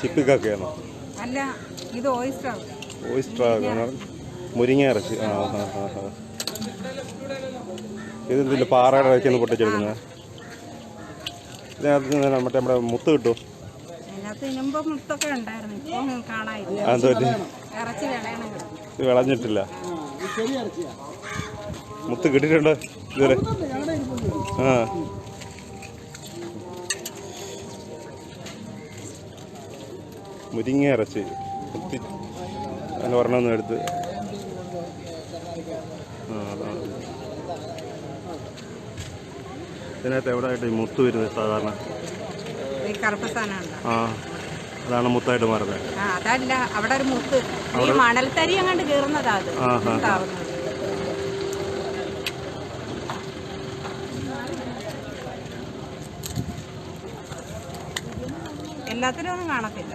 ചിപ്പിക്കൊക്കെയാണോ? അല്ല ഇത് oyster oyster മുരിങ്ങ ഇറച്ചി. ആ ഹാ ഹാ ഹാ ഇത് ഇതിൽ പാറയുടെ ഇടയ്ക്ക് പൊട്ടിച്ചെടുക്കുന്നത്. ഇതിനകത്ത് നിന്ന് മറ്റേ നമ്മുടെ മുത്ത് കിട്ടും വിളഞ്ഞിട്ടില്ല. മുത്ത് കിട്ടിട്ടുണ്ട് ഇതുവരെ. ആ. മുരിങ്ങ ഇറച്ചി കുത്തി അതിന് ഒരെണ്ണം എടുത്ത്. ഇതിനകത്ത് എവിടെ ആയിട്ട് ഈ മുത്ത് വരുന്നത് സാധാരണ? ആ അതാണ് മുത്തായിട്ട് മാറുന്നത്. അതല്ല അവിടെ ഒരു മുത്ത്. ഈ മണൽത്തരി അങ്ങോട്ട് കീറുന്നതാ. എല്ലാത്തിനും ഒന്നും കാണത്തില്ല.